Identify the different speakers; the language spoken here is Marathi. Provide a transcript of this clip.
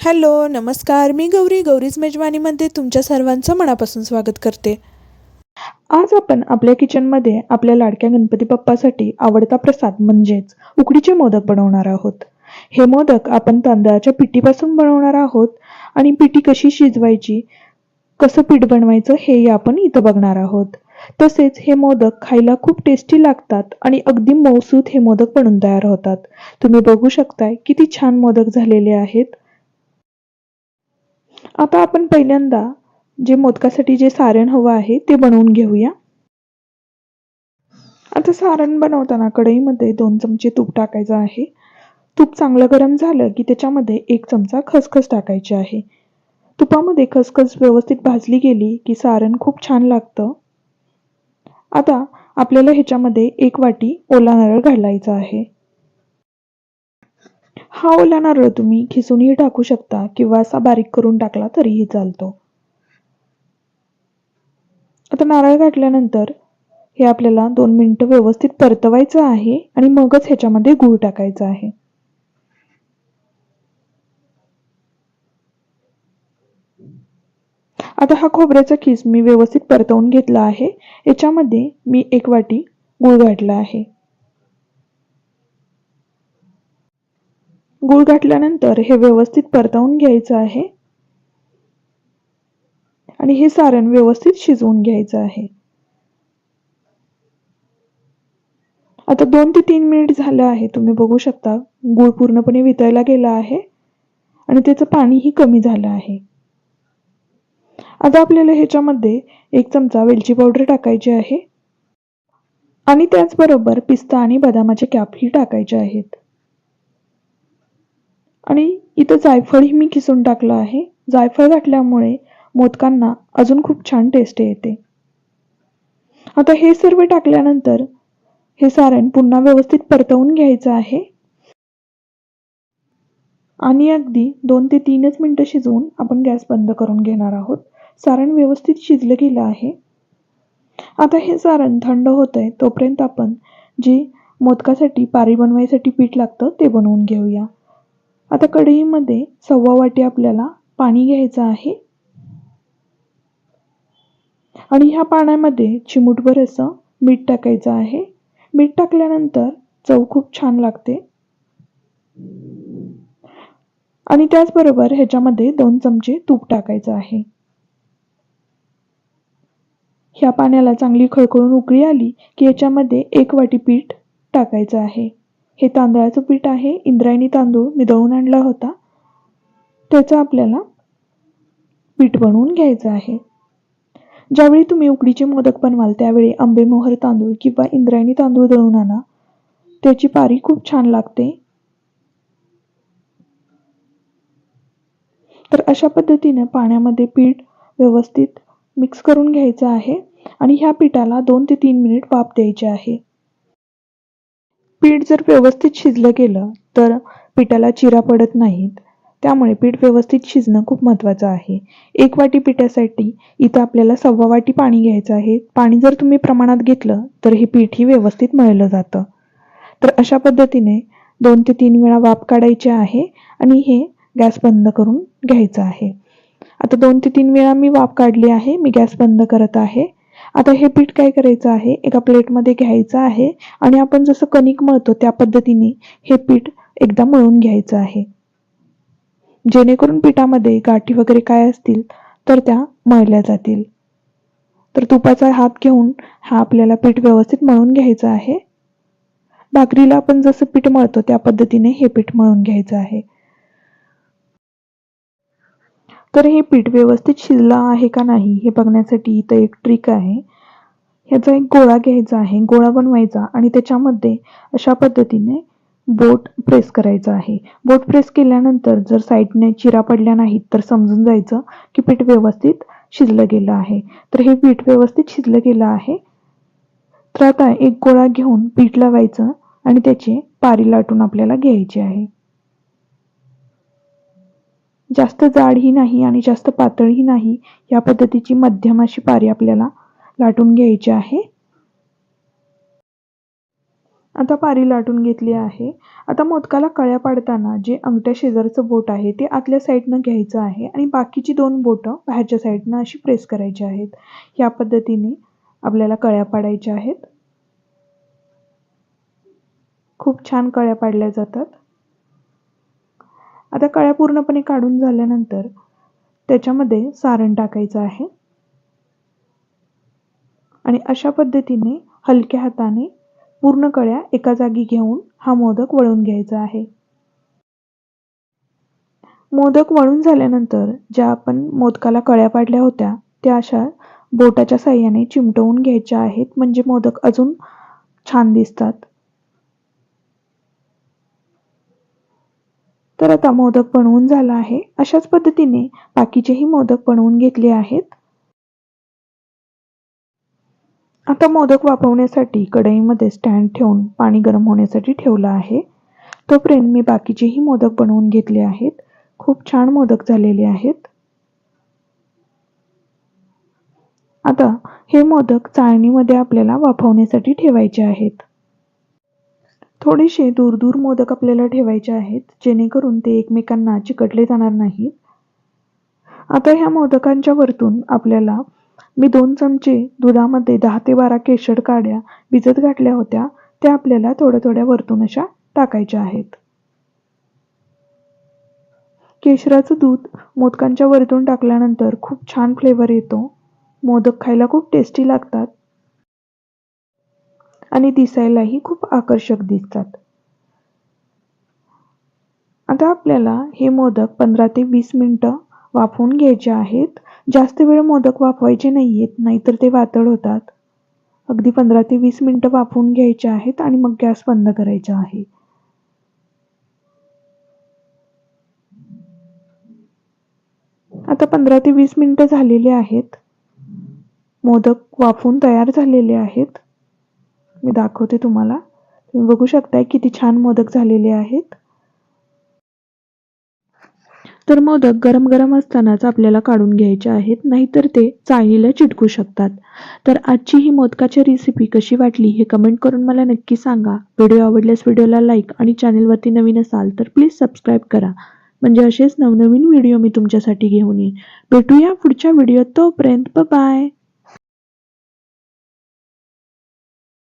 Speaker 1: हॅलो नमस्कार. मी गौरी गौरीज मेजवानीमध्ये तुमच्या सर्वांचं मनापासून स्वागत करते. आज आपण आपल्या किचनमध्ये आपल्या लाडक्या गणपती बाप्पासाठी आवडता प्रसाद म्हणजेच उकडीचे मोदक बनवणार आहोत. हे मोदक आपण तांदळाच्या पिठीपासून बनवणार आहोत आणि पिठी कशी शिजवायची कसं पीठ बनवायचं हे आपण इथं बघणार आहोत. तसेच हे मोदक खायला खूप टेस्टी लागतात आणि अगदी मौसूत हे मोदक बनून तयार होतात. तुम्ही बघू शकताय किती छान मोदक झालेले आहेत. आता आपण पहिल्यांदा जे मोदकासाठी जे सारण हवं आहे ते बनवून घेऊया. आता सारण बनवताना कढईमध्ये दोन चमचे तूप टाकायचं आहे. तूप चांगलं गरम झालं की त्याच्यामध्ये एक चमचा खसखस टाकायची आहे. तुपामध्ये खसखस व्यवस्थित भाजली गेली की सारण खूप छान लागतं. आता आपल्याला ह्याच्यामध्ये एक वाटी ओला नारळ घालायचा आहे. हा ओला नारळ तुम्ही. खिसूनही टाकू शकता. किंवा असा बारीक करून टाकला तरीही चालतो. आता नारळ घातल्यानंतर हे आपल्याला दोन मिनटं व्यवस्थित परतवायचं आहे आणि मगच ह्याच्यामध्ये गूळ टाकायचा आहे. आता हा खोबऱ्याचा खीस मी व्यवस्थित परतवून घेतला आहे. याच्यामध्ये मी एक वाटी गूळ घातला आहे. गूळ घातल्यानंतर हे व्यवस्थित परतवून घ्यायचं आहे. आणि हे सारण व्यवस्थित शिजवून घ्यायचं आहे. आता दोन ते तीन मिनिट झालं आहे. तुम्ही बघू शकता गूळ पूर्णपणे वितळला गेला आहे आणि त्याचं पाणीही कमी झालं आहे. आता आपल्याला ह्याच्यामध्ये एक चमचा वेलची पावडर टाकायची आहे. आणि त्याचबरोबर पिस्ता आणि बदामाचे कॅपही टाकायचे आहेत. आणि इथं जायफळही मी खिसून टाकलं आहे. जायफळ घातल्यामुळे मोदकांना अजून खूप छान टेस्ट येते. आता हे सर्व टाकल्यानंतर हे सारण पुन्हा व्यवस्थित परतवून घ्यायचं आहे. आणि अगदी दोन ते तीनच मिनटं शिजवून आपण गॅस बंद करून घेणार आहोत. सारण व्यवस्थित शिजलं गेलं आहे. आता हे सारण थंड होत आहे तोपर्यंत आपण जे मोदकासाठी पारी बनवायसाठी पीठ लागतं ते बनवून घेऊया. आता कढईमध्ये सव्वा वाटी आपल्याला पाणी घ्यायचं आहे. आणि ह्या पाण्यामध्ये चिमूटभर असं मीठ टाकायचं आहे. मीठ टाकल्यानंतर चव खूप छान लागते. आणि त्याचबरोबर ह्याच्यामध्ये दोन चमचे तूप टाकायचं आहे. ह्या पाण्याला चांगली खळखळून उकळी आली की याच्यामध्ये एक वाटी पीठ टाकायचं आहे. हे तांदळाचं पीठ आहे. इंद्रायणी तांदूळ मी दळून आणला होता. त्याचं आपल्याला पीठ बनवून घ्यायचं आहे. ज्यावेळी तुम्ही उकडीचे मोदक बनवाल त्यावेळी आंबेमोहर तांदूळ किंवा इंद्रायणी तांदूळ दळून आणा. त्याची पारी खूप छान लागते. तर अशा पद्धतीने पाण्यामध्ये पीठ व्यवस्थित मिक्स करून घ्यायचं आहे आणि ह्या पिठाला दोन ते तीन मिनिट वाफ द्यायची आहे. पीठ जर व्यवस्थित शिजलं गेलं तर पिठाला चिरा पडत नाहीत. त्यामुळे पीठ व्यवस्थित शिजणं खूप महत्त्वाचं आहे. एक वाटी पिठासाठी इथं आपल्याला सव्वा वाटी पाणी घ्यायचं आहे. पाणी जर तुम्ही प्रमाणात घेतलं तर हे पीठही व्यवस्थित मळलं जातं. तर अशा पद्धतीने दोन ते तीन वेळा वाफ काढायचे आहे आणि हे गॅस बंद करून घ्यायचं आहे. आता दोन ते तीन वेळा मी वाफ काढली आहे. मी गॅस बंद करत आहे. आता हे पीठ काय करायचं आहे? एका प्लेटमध्ये घ्यायचं आहे आणि आपण जसं कणिक मळतो त्या पद्धतीने हे पीठ एकदा मळून घ्यायचं आहे. जेणेकरून पिठामध्ये गाठी वगैरे काय असतील तर त्या मळल्या जातील. तर तुपाचा हात घेऊन हा आपल्याला पीठ व्यवस्थित मळून घ्यायचं आहे. भाकरीला आपण जसं पीठ मळतो त्या पद्धतीने हे पीठ मळून घ्यायचं आहे. तर हे पीठ व्यवस्थित शिजलं आहे का नाही हे बघण्यासाठी इथं एक ट्रिक आहे. ह्याचा एक गोळा घ्यायचा आहे. गोळा बनवायचा आणि त्याच्यामध्ये अशा पद्धतीने बोट प्रेस करायचं आहे. बोट प्रेस केल्यानंतर जर साईडने चिरा पडल्या नाहीत तर समजून जायचं की पीठ व्यवस्थित शिजलं गेलं आहे. तर हे पीठ व्यवस्थित शिजलं गेलं आहे. तर आता एक गोळा घेऊन पीठ लावायचं आणि त्याची पारी लाटून आपल्याला घ्यायची आहे. जास्त जाडही नाही आणि जास्त पातळही नाही या पद्धतीची मध्यम अशी पारी आपल्याला लाटून घ्यायची आहे. आता पारी लाटून घेतली आहे. आता मोदकाला कळ्या पाडताना जे अंगठ्या शेजारचं बोट आहे ते आतल्या साईडनं घ्यायचं आहे आणि बाकीची दोन बोटं बाहेरच्या साईडनं अशी प्रेस करायची आहेत. या पद्धतीने आपल्याला कळ्या पाडायच्या आहेत. खूप छान कळ्या पाडल्या जातात. आता कळ्या पूर्णपणे काढून झाल्यानंतर त्याच्यामध्ये सारण टाकायचं आहे. आणि अशा पद्धतीने हलक्या हाताने पूर्ण कळ्या एका जागी घेऊन हा मोदक वळून घ्यायचा आहे. मोदक वळून झाल्यानंतर ज्या आपण मोदकाला कळ्या पाडल्या होत्या त्या अशा बोटाच्या साह्याने चिमटवून घ्यायच्या आहेत. म्हणजे मोदक अजून छान दिसतात. तर आता मोदक बनवून झाला आहे. अशाच पद्धतीने बाकीचेही मोदक बनवून घेतले आहेत. आता मोदक वाफवण्यासाठी कढईमध्ये स्टँड ठेवून पाणी गरम होण्यासाठी ठेवलं आहे. तोपर्यंत मी बाकीचेही मोदक बनवून घेतले आहेत. खूप छान मोदक झालेले आहेत. आता हे मोदक चाळणीमध्ये आपल्याला वाफवण्यासाठी ठेवायचे आहेत. थोडेसे दूर दूर मोदक आपल्याला ठेवायचे आहेत जेणेकरून ते एकमेकांना चिकटले जाणार नाहीत. आता ह्या मोदकांच्या वरतून आपल्याला मी दोन चमचे दुधामध्ये दहा ते बारा केशर काड्या भिजत घातल्या होत्या त्या आपल्याला थोड्या थोड्या वरतून अशा टाकायच्या आहेत. केशराचं दूध मोदकांच्या वरतून टाकल्यानंतर खूप छान फ्लेवर येतो. मोदक खायला खूप टेस्टी लागतात. आणि दिसायलाही खूप आकर्षक दिसतात. आता आपल्याला हे मोदक पंधरा ते वीस मिनटं वाफवून घ्यायचे आहेत. जास्त वेळ मोदक वाफवायचे नाही आहेत नाहीतर ते वातळ होतात. अगदी पंधरा ते वीस मिनटं वाफवून घ्यायचे आहेत आणि मग गॅस बंद करायचा आहे. आता पंधरा ते वीस मिनटं झालेली आहेत. मोदक वाफून तयार झालेले आहेत. मी दाखवते तुम्हाला. तुम्ही बघू शकताय किती छान मोदक झालेले आहेत. तर मोदक गरम गरम असतानाच आपल्याला काढून घ्यायचे आहेत नाहीतर ते चाळणीला चिटकू शकतात. तर आजची ही मोदकाची रेसिपी कशी वाटली हे कमेंट करून मला नक्की सांगा. व्हिडिओ आवडल्यास व्हिडिओला लाईक आणि चॅनलवरती नवीन असाल तर प्लीज सबस्क्राईब करा. म्हणजे असेच नवनवीन व्हिडिओ मी तुमच्यासाठी घेऊन येईन. भेटूया पुढच्या व्हिडिओत. तोपर्यंत बाय